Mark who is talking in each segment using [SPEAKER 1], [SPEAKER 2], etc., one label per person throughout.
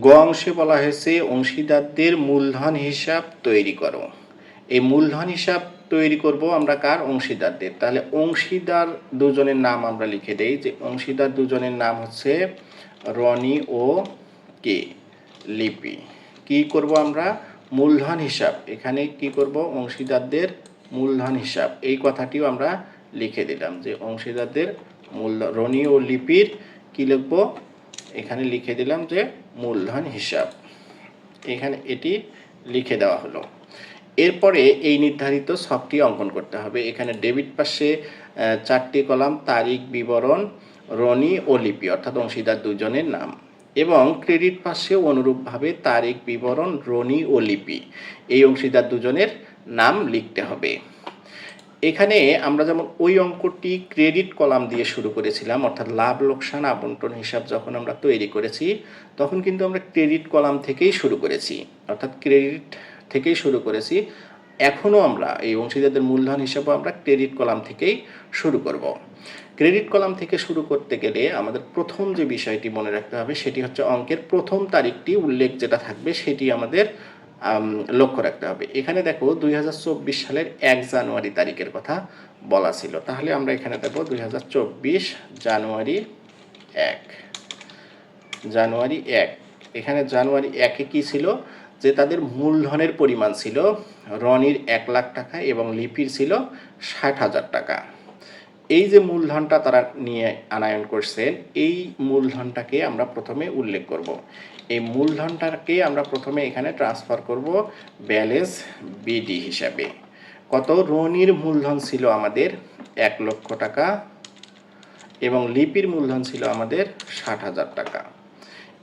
[SPEAKER 1] গ অংশে বলা হয়েছে, অংশীদারদের মূলধন হিসাব তৈরি করো। এই মূলধন হিসাব তৈরি করব আমরা কার? অংশীদারদের। তাহলে অংশীদার দুজনের নাম আমরা লিখে দেই, যে অংশীদার দুজনের নাম হচ্ছে রনি ও কে? লিপি। কি করব আমরা? মূলধন হিসাব। এখানে কি করব? অংশীদারদের মূলধন হিসাব। এই কথাটিও আমরা লিখে দিলাম যে অংশীদারদের মূলধন রনি ও লিপির কি লিখব? এখানে লিখে দিলাম যে মূলধন হিসাব। এখানে এটি লিখে দেওয়া হলো। এরপরে এই নির্ধারিত ছকটি অঙ্কন করতে হবে। এখানে ডেবিট পাশে চারটি কলাম, তারিখ, বিবরণ, রনি ও লিপি, অর্থাৎ অংশীদার দুজনের নাম। এবং ক্রেডিট পাশে অনুরূপভাবে তারিখ, বিবরণ, রনি ও লিপি, এই অংশীদার দুজনের নাম লিখতে হবে। এখানে আমরা যেমন ওই অঙ্কটি ক্রেডিট কলাম দিয়ে শুরু করেছিলাম অর্থাৎ লাভ লোকসান আবন্টন হিসাব যখন আমরা তৈরি করেছি তখন কিন্তু আমরা ক্রেডিট কলাম থেকেই শুরু করেছি অর্থাৎ ক্রেডিট থেকেই শুরু করেছি। এখনও আমরা এই অংশীদারদের মূলধন হিসাবে আমরা ক্রেডিট কলাম থেকেই শুরু করব। ক্রেডিট কলাম থেকে শুরু করতে গেলে আমাদের প্রথম যে বিষয়টি মনে রাখতে হবে সেটি হচ্ছে অঙ্কের প্রথম তারিখটি উল্লেখ যেটা থাকবে সেটি আমাদের আম, লক্ষ্য রাখতে হবে। এখানে দেখো দুই হাজার চব্বিশ সালের এক জানুয়ারি তারিখের কথা বলা ছিল। তাহলে আমরা এখানে দেখো দুই হাজার চব্বিশ জানুয়ারি এক। জানুয়ারি এক। এখানে জানুয়ারি একে কি ছিল? যে তাদের মূলধনের পরিমাণ ছিল। রনির এক লাখ টাকা এবং লিপির ছিল ষাট হাজার টাকা। এই যে মূলধনটা তারা নিয়ে আনায়ন করছেন এই মূলধনটাকে আমরা প্রথমে উল্লেখ করব। এই মূলধনটাকে আমরা প্রথমে এখানে ট্রান্সফার করব ব্যালেন্স বিডি হিসাবে। কত? রনির মূলধন ছিল আমাদের এক লক্ষ টাকা এবং লিপির মূলধন ছিল আমাদের ষাট হাজার টাকা।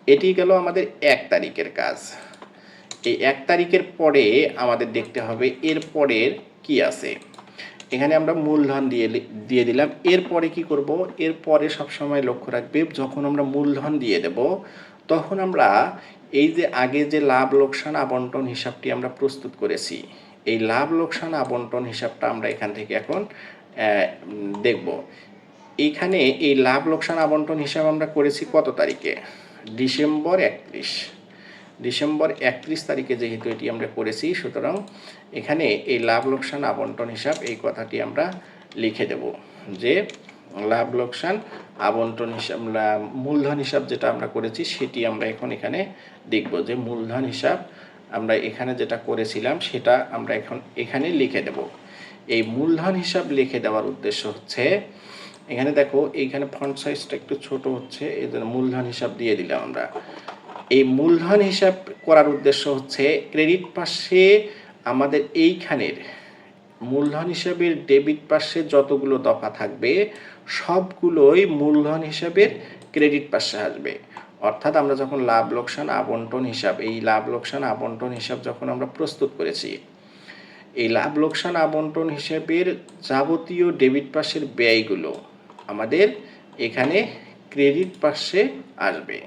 [SPEAKER 1] এটি গেল আমাদের এক তারিখের কাজ। এই এক তারিখের পরে আমাদের দেখতে হবে এর পরের কি আছে। এখানে আমরা মূলধন দিয়ে দিয়ে দিলাম। এরপরে কি করব? এরপরে সবসময় লক্ষ্য রাখবে, যখন আমরা মূলধন দিয়ে দেব, তখন আমরা এই যে আগে যে লাভ লোকসান আবন্টন হিসাবটি আমরা প্রস্তুত করেছি, এই লাভ লোকসান আবন্টন হিসাবটা আমরা এখান থেকে এখন দেখব। এইখানে এই লাভ লোকসান আবন্টন হিসাব আমরা করেছি কত তারিখে? ডিসেম্বর একত্রিশ। ডিসেম্বর একত্রিশ তারিখে যেহেতু এটি আমরা করেছি, সুতরাং এখানে এই লাভ লোকসান আবন্টন হিসাব এই কথাটি আমরা লিখে দেব যে লাভ লোকসান আবন্টন হিসাব মূলধন হিসাব যেটা আমরা করেছি সেটি আমরা এখন এখানে দেখব যে মূলধন হিসাব আমরা এখানে যেটা করেছিলাম সেটা আমরা এখন এখানে লিখে দেব। এই মূলধন হিসাব লিখে দেওয়ার উদ্দেশ্য হচ্ছে, এখানে দেখো এইখানে ফন্ট সাইজটা একটু ছোট হচ্ছে, এই জন্য মূলধন হিসাব দিয়ে দিলাম আমরা। এই মূলধন হিসাব করার উদ্দেশ্য হচ্ছে ক্রেডিট পাশে আমাদের এইখানের মূলধন হিসাবের ডেবিট পাশে যতগুলো দফা থাকবে, সবগুলোই মূলধন হিসাবের ক্রেডিট পাশে আসবে। অর্থাৎ আমরা যখন লাভ, লোকসান, আবন্টন হিসাব, এই লাভ, লোকসান, আবন্টন হিসাব যখন আমরা প্রস্তুত করেছি, এই লাভ, লোকসান, আবন্টন হিসেবের যাবতীয় ডেবিট পাশের ব্যয়গুলো আমাদের এখানে ক্রেডিট পাশে আসবে।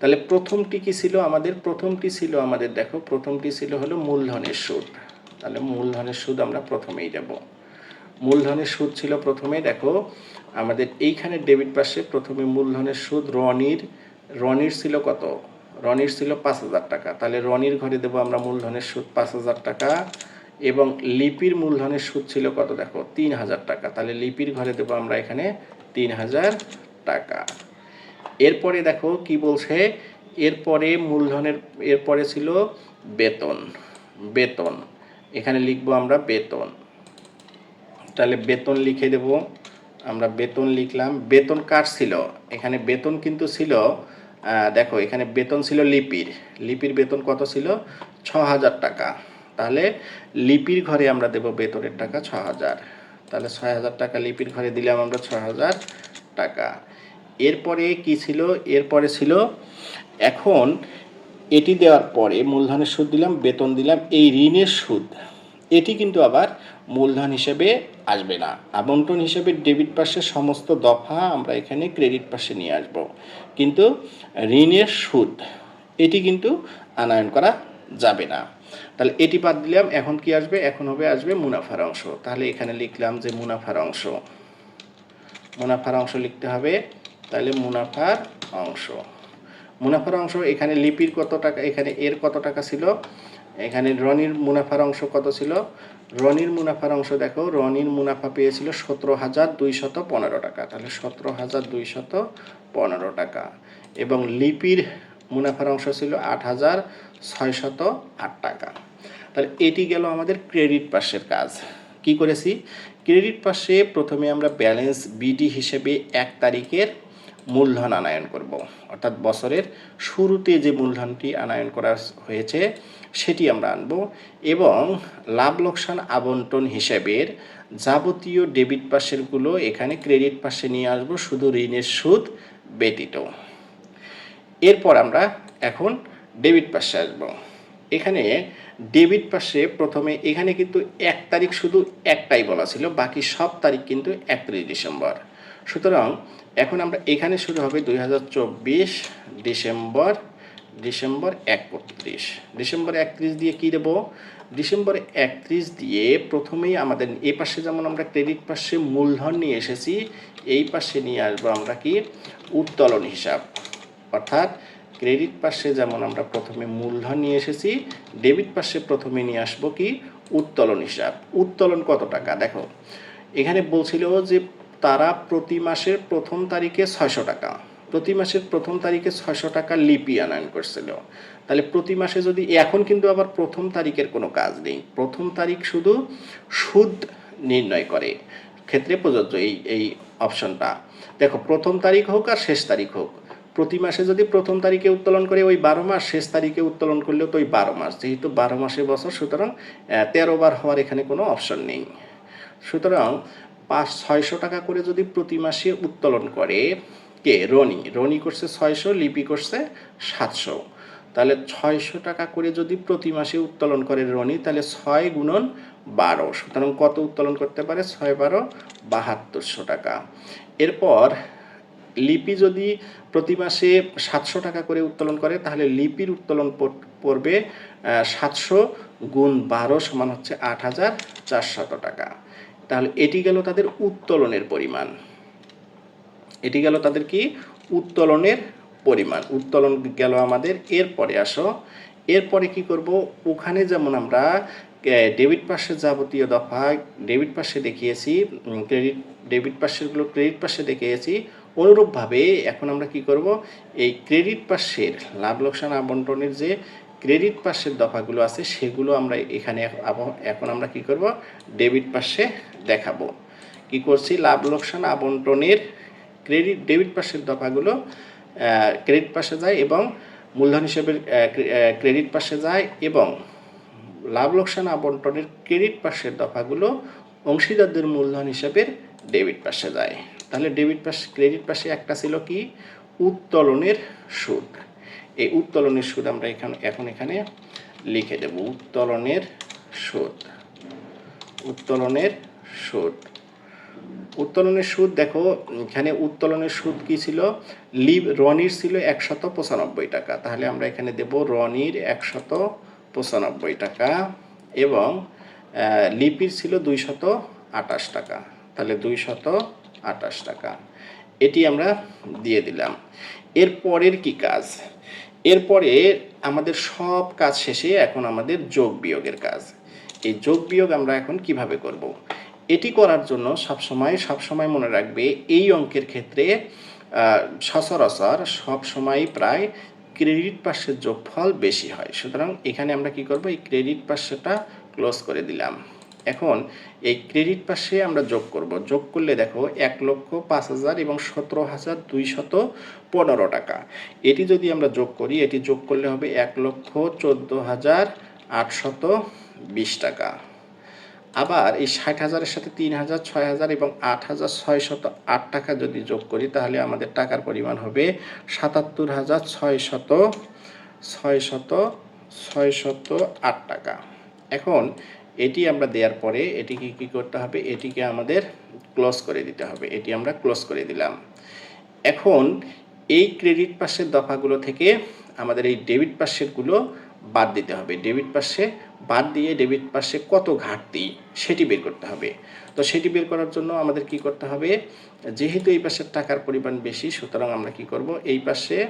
[SPEAKER 1] তাহলে প্রথমটি কি ছিল আমাদের? প্রথমটি ছিল আমাদের, দেখো, প্রথমটি ছিল হলো মূলধনের সুদ। তাহলে মূলধনের সুদ আমরা প্রথমেই দেব। মূলধনের সুদ ছিল প্রথমে, দেখো, আমাদের এইখানে ডেবিট পাশে প্রথমে মূলধনের সুদ রনির রনির ছিল কত? রনির ছিল পাঁচ হাজার টাকা। তাহলে রনির ঘরে দেবো আমরা মূলধনের সুদ পাঁচ হাজার টাকা এবং লিপির মূলধনের সুদ ছিল কত? দেখো, তিন হাজার টাকা। তাহলে লিপির ঘরে দেবো আমরা এখানে তিন হাজার টাকা। এরপরে দেখো কি বলছে? এরপরে মূলধনের, এরপরে ছিল বেতন বেতন। এখানে লিখব আমরা বেতন। তাহলে বেতন লিখে দেব। আমরা বেতন লিখলাম। বেতন কার ছিল? এখানে বেতন কিন্তু ছিল দেখো এখানে বেতন ছিল লিপির। লিপির বেতন কত ছিল? ছ হাজার টাকা। তাহলে লিপির ঘরে আমরা দেব বেতনের টাকা ছ হাজার তাহলে ছয় হাজার টাকা লিপির ঘরে দিলাম আমরা ছ হাজার টাকা। এরপরে কি ছিল? এরপরে ছিল, এখন এটি দেওয়ার পরে মূলধনের সুদ দিলাম, বেতন দিলাম, এই ঋণের সুদ। এটি কিন্তু আবার মূলধন হিসেবে আসবে না। আবন্টন হিসেবে ডেবিট পাশে সমস্ত দফা আমরা এখানে ক্রেডিট পাশে নিয়ে আসব। কিন্তু ঋণের সুদ, এটি কিন্তু আনায়ন করা যাবে না। তাহলে এটি বাদ দিলাম, এখন কি আসবে? এখন হবে, আসবে মুনাফার অংশ। তাহলে এখানে লিখলাম যে মুনাফার অংশ। মুনাফার অংশ লিখতে হবে তাহলে মুনাফার অংশ। মুনাফার অংশ এখানে লিপির কত টাকা, এখানে এর কত টাকা ছিল? এখানে রনির মুনাফার অংশ কত ছিল? রনির মুনাফার অংশ দেখো, রনির মুনাফা পেয়েছিল সতেরো হাজার দুইশত পনেরো টাকা। তাহলে সতেরো হাজার দুইশত পনেরো টাকা। এবং লিপির মুনাফার অংশ ছিল আট হাজার ছয়শত আট টাকা। তাহলে এটি গেল আমাদের ক্রেডিট পাশের কাজ। কি করেছি? ক্রেডিট পাশে প্রথমে আমরা ব্যালেন্স বিডি হিসেবে এক তারিখের মূলধন আনায়ন করব। অর্থাৎ বছরের শুরুতে যে মূলধনটি আনায়ন করা হয়েছে, সেটি আমরা আনব এবং লাভ লোকসান আবন্টন হিসেবের যাবতীয় ডেবিট পাশেরগুলো এখানে ক্রেডিট পাশে নিয়ে আসব, শুধু ঋণের সুদ ব্যতীত। এরপর আমরা এখন ডেবিট পাশে আসব। এখানে ডেবিট পাশে প্রথমে, এখানে কিন্তু এক তারিখ শুধু একটাই বলা ছিল, বাকি সব তারিখ কিন্তু একত্রিশ ডিসেম্বর। সুতরাং এখন আমরা এখানে শুরু হবে দুই হাজার চব্বিশ ডিসেম্বর ডিসেম্বর একত্রিশ। ডিসেম্বর একত্রিশ দিয়ে কী দেবো? ডিসেম্বর একত্রিশ দিয়ে প্রথমেই আমাদের এই পাশে যেমন আমরা ক্রেডিট পাশে মূলধন নিয়ে এসেছি, এই পাশে নিয়ে আসব আমরা কি? উত্তোলন হিসাব। অর্থাৎ ক্রেডিট পাশে যেমন আমরা প্রথমে মূলধন নিয়ে এসেছি, ডেবিট পাশে প্রথমে নিয়ে আসব কি? উত্তোলন হিসাব। উত্তোলন কত টাকা? দেখো, এখানে বলছিল যে তারা প্রতি মাসের প্রথম তারিখে ছয়শো টাকা। প্রতি মাসের প্রথম তারিখে ছয়শো টাকা লিপি আনয়ন করছিল। তাহলে প্রতি মাসে যদি, এখন কিন্তু আবার প্রথম তারিখের কোনো কাজ নেই। প্রথম তারিখ শুধু সুদ নির্ণয় করে। ক্ষেত্রে প্রযোজ্য এই এই অপশনটা। দেখো, প্রথম তারিখ হোক আর শেষ তারিখ হোক, প্রতি মাসে যদি প্রথম তারিখে উত্তোলন করে ওই বারো মাস, শেষ তারিখে উত্তোলন করলেও তো ওই বারো মাস। যেহেতু বারো মাসে বছর, সুতরাং তেরো বার হওয়ার এখানে কোনো অপশন নেই। সুতরাং পাঁচ, ছয়শো টাকা করে যদি প্রতি মাসে উত্তোলন করে কে? রনি। রনি করছে ছয়শো, লিপি করছে সাতশো। তাহলে ছয়শো টাকা করে যদি প্রতি মাসে উত্তোলন করে রনি, তাহলে ছয় গুণন বারো। সুতরাং কত উত্তোলন করতে পারে? ছয় বারো, বাহাত্তরশো টাকা। এরপর লিপি যদি প্রতি মাসে সাতশো টাকা করে উত্তোলন করে, তাহলে লিপির উত্তোলন পড়- পড়বে সাতশো গুণ বারো সমান হচ্ছে আট হাজার চারশত টাকা। তাহলে এটি গেল তাদের উত্তোলনের পরিমাণ। এটি গেল তাদের কি? উত্তোলনের পরিমাণ। উত্তোলন গেল আমাদের এরপরে আসো। এরপরে কি করব? ওখানে যেমন আমরা ডেবিট পাশের যাবতীয় দফা, ডেবিট পাশে দেখিয়েছি ক্রেডিট, ডেবিট পাশেরগুলো ক্রেডিট পাশে দেখিয়েছি। অনুরূপভাবে এখন আমরা কি করব? এই ক্রেডিট পাশের লাভ লোকসান আবন্টনের যে ক্রেডিট পাশের দফাগুলো আছে, সেগুলো আমরা এখানে এখন আমরা কি করব? ডেবিট পাশে দেখাবো। কি করছি? লাভ লোকসান আবন্টনের ক্রেডিট, ডেবিট পাশের দফাগুলো ক্রেডিট পাশে যায় এবং মূলধন হিসেবে ক্রেডিট পাশে যায় এবং লাভ লোকসান আবন্টনের ক্রেডিট পাশের দফাগুলো অংশীদারদের মূলধন হিসেবে ডেবিট পাশে যায়। তাহলে ডেবিট পাশ, ক্রেডিট পাশে একটা ছিল কি? উত্তোলনের সুদ। এই উত্তোলনের সুদ আমরা এখানে, এখন এখানে লিখে দেব, উত্তোলনের সুদ। উত্তোলনের সুদ। উত্তোলনের সুদ দেখো, এখানে উত্তোলনের সুদ কি ছিল? লিভ রনির ছিল একশত পঁচানব্বই টাকা। তাহলে আমরা এখানে দেব রনির একশত পঁচানব্বই টাকা এবং লিপির ছিল দুইশত আটাশ টাকা। তাহলে দুইশত আটাশ টাকা। এটি আমরা দিয়ে দিলাম। এর পরের কি কাজ? এরপরে আমাদের সব কাজ শেষে এখন আমাদের যোগ বিয়োগের কাজ। এই যোগ বিয়োগ আমরা এখন কীভাবে করব। এটি করার জন্য সবসময় সবসময় মনে রাখবে এই অঙ্কের ক্ষেত্রে সচরাচর সবসময় প্রায় ক্রেডিট পার্শ্বের যোগফল বেশি হয়। সুতরাং এখানে আমরা কি করব? এই ক্রেডিট পার্শ্বটা ক্লোজ করে দিলাম। এখন এই ক্রেডিট পাশে আমরা যোগ করব। যোগ করলে দেখো এক লক্ষ পাঁচ হাজার এবং সতেরো হাজার দুইশত পনেরো টাকা। এটি যদি আমরা যোগ করি, এটি যোগ করলে হবে এক লক্ষ চোদ্দ হাজার আটশত বিশ টাকা। আবার এই ষাট হাজারের সাথে তিন হাজার, ছয় হাজার এবং আট হাজার, ছয়শত আট টাকা যদি যোগ করি, তাহলে আমাদের টাকার পরিমাণ হবে সাতাত্তর হাজার, ছয়শত ছয়শত ছয়শত আট টাকা। এখন এটি আমরা দেওয়ার পরে এটিকে কী করতে হবে? এটিকে আমাদের ক্লোজ করে দিতে হবে। এটি আমরা ক্লোজ করে দিলাম। এখন এই ক্রেডিট পাশের দফাগুলো থেকে আমাদের এই ডেবিট পাশেরগুলো বাদ দিতে হবে। ডেবিট পাশে বাদ দিয়ে ডেবিট পাশে কত ঘাটতি সেটি বের করতে হবে। তো সেটি বের করার জন্য আমাদের কি করতে হবে? যেহেতু এই পাশের টাকার পরিমাণ বেশি, সুতরাং আমরা কি করব? এই পাশে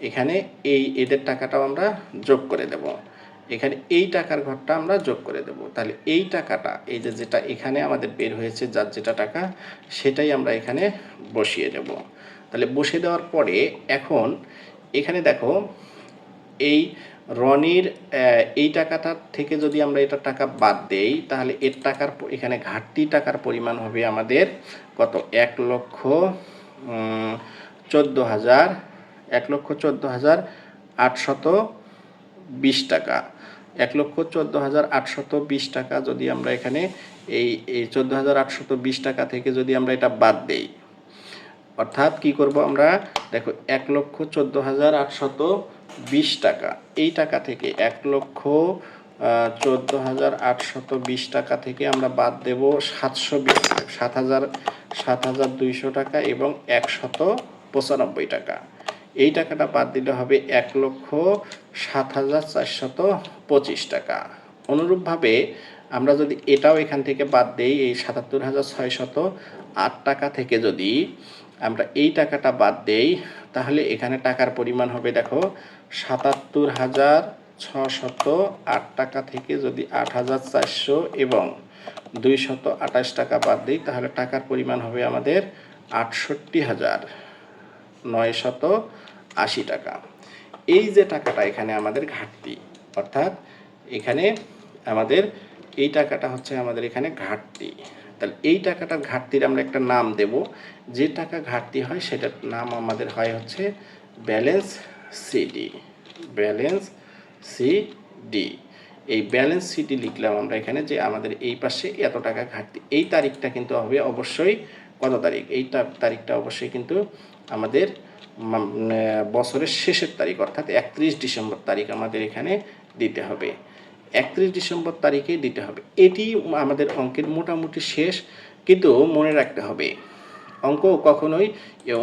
[SPEAKER 1] এখানে এই এদের টাকাটাও আমরা যোগ করে দেব। এখানে এই টাকার ঘরটা আমরা যোগ করে দেব। তাহলে এই টাকাটা, এই যে যেটা এখানে আমাদের বের হয়েছে, যার যেটা টাকা, সেটাই আমরা এখানে বসিয়ে দেব। তাহলে বসে দেওয়ার পরে এখন এখানে দেখো, এই রনির এই টাকাটার থেকে যদি আমরা এটা টাকা বাদ দেই, তাহলে এর টাকার এখানে ঘাটতি টাকার পরিমাণ হবে আমাদের কত? এক লক্ষ চোদ্দ হাজার, এক লক্ষ চোদ্দ হাজার আটশত বিশ টাকা। এক লক্ষ চোদ্দ হাজার আটশত বিশ টাকা যদি আমরা এখানে এই এই চোদ্দ হাজার আটশত বিশ টাকা থেকে যদি আমরা এটা বাদ দেই। অর্থাৎ কি করব আমরা? দেখো, এক লক্ষ চোদ্দ হাজার আটশত বিশ টাকা। এই টাকা থেকে এক লক্ষ চোদ্দ হাজার আটশত বিশ টাকা থেকে আমরা বাদ দেব সাতশো বিশ সাত হাজার সাত হাজার দুইশো টাকা এবং একশত পঁচানব্বই টাকা। এই টাকাটা বাদ দিলে হবে এক লক্ষ সাত হাজার চারশত পঁচিশ টাকা। অনুরূপভাবে আমরা যদি এটাও এখান থেকে বাদ দেই, এই সাতাত্তর হাজার ছয়শত আট টাকা থেকে যদি আমরা এই টাকাটা বাদ দেই, তাহলে এখানে টাকার পরিমাণ হবে দেখো সাতাত্তর হাজার ছশত আট টাকা থেকে যদি আট হাজার চারশো এবং দুইশত আঠাশ টাকা বাদ দিই, তাহলে টাকার পরিমাণ হবে আমাদের আটষট্টি হাজার। নয়শত আশি টাকা। এই যে টাকাটা এখানে আমাদের ঘাটতি, অর্থাৎ এখানে আমাদের এই টাকাটা হচ্ছে আমাদের এখানে ঘাটতি। তাহলে এই টাকাটার ঘাটতির আমরা একটা নাম দেব। যে টাকা ঘাটতি হয় সেটার নাম আমাদের হয় হচ্ছে ব্যালেন্স সিডি। Balance CD. এই ব্যালেন্স সিটি লিখলাম আমরা এখানে যে আমাদের এই পাশে এত টাকা ঘাটতি। এই তারিখটা কিন্তু হবে অবশ্যই কত তারিখ? এই তারিখটা অবশ্যই কিন্তু আমাদের বছরের শেষের তারিখ, অর্থাৎ একত্রিশ ডিসেম্বর তারিখ আমাদের এখানে দিতে হবে। একত্রিশ ডিসেম্বর তারিখে দিতে হবে। এটি আমাদের অঙ্কের মোটামুটি শেষ, কিন্তু মনে রাখতে হবে, অঙ্ক কখনোই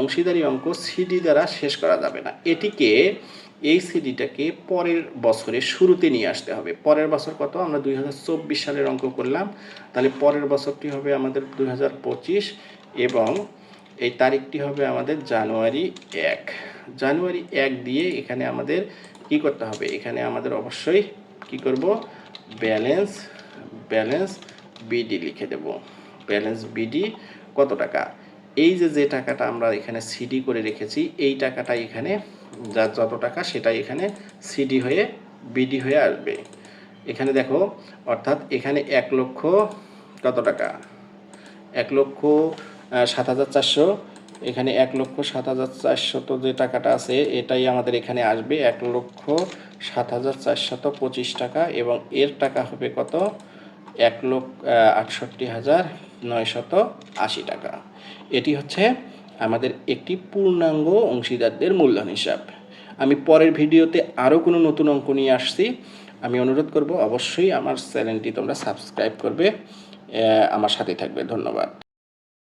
[SPEAKER 1] অংশীদারি অঙ্ক সিডি দ্বারা শেষ করা যাবে না। এটিকে, এই সিডিটাকে পরের বছরের শুরুতে নিয়ে আসতে হবে। পরের বছর কত? আমরা দুই হাজার চব্বিশ সালের অঙ্ক করলাম। তাহলে পরের বছরটি হবে আমাদের দু হাজার পঁচিশ। এবং এই তারিখটি হবে আমাদের জানুয়ারি এক। জানুয়ারি এক দিয়ে এখানে আমাদের কি করতে হবে? এখানে আমাদের অবশ্যই কি করব? ব্যালেন্স ব্যালেন্স বিডি লিখে দেব। ব্যালেন্স বিডি কত টাকা? এই যে যে টাকাটা আমরা এখানে সিডি করে রেখেছি, এই টাকাটা এখানে যা, যত টাকা সেটা এখানে সিডি হয়ে, বিডি হয়ে আসবে। এখানে দেখো, অর্থাৎ এখানে এক লক্ষ কত টাকা? এক লক্ষ সাত হাজার চারশো। এখানে এক লক্ষ সাত হাজার চারশত যে টাকাটা আছে, এটাই আমাদের এখানে আসবে। এক লক্ষ সাত হাজার চারশত পঁচিশ টাকা এবং এর টাকা হবে কত? এক লক্ষ আটষট্টি হাজার নয়শত আশি টাকা। এটি হচ্ছে আমাদের একটি পূর্ণাঙ্গ অংশীদারদের মূলধন হিসাব। আমি পরের ভিডিওতে আরও কোনো নতুন অঙ্ক নিয়ে আসছি। আমি অনুরোধ করব অবশ্যই আমার চ্যানেলটি তোমরা সাবস্ক্রাইব করবে। আমার সাথে থাকবে। ধন্যবাদ।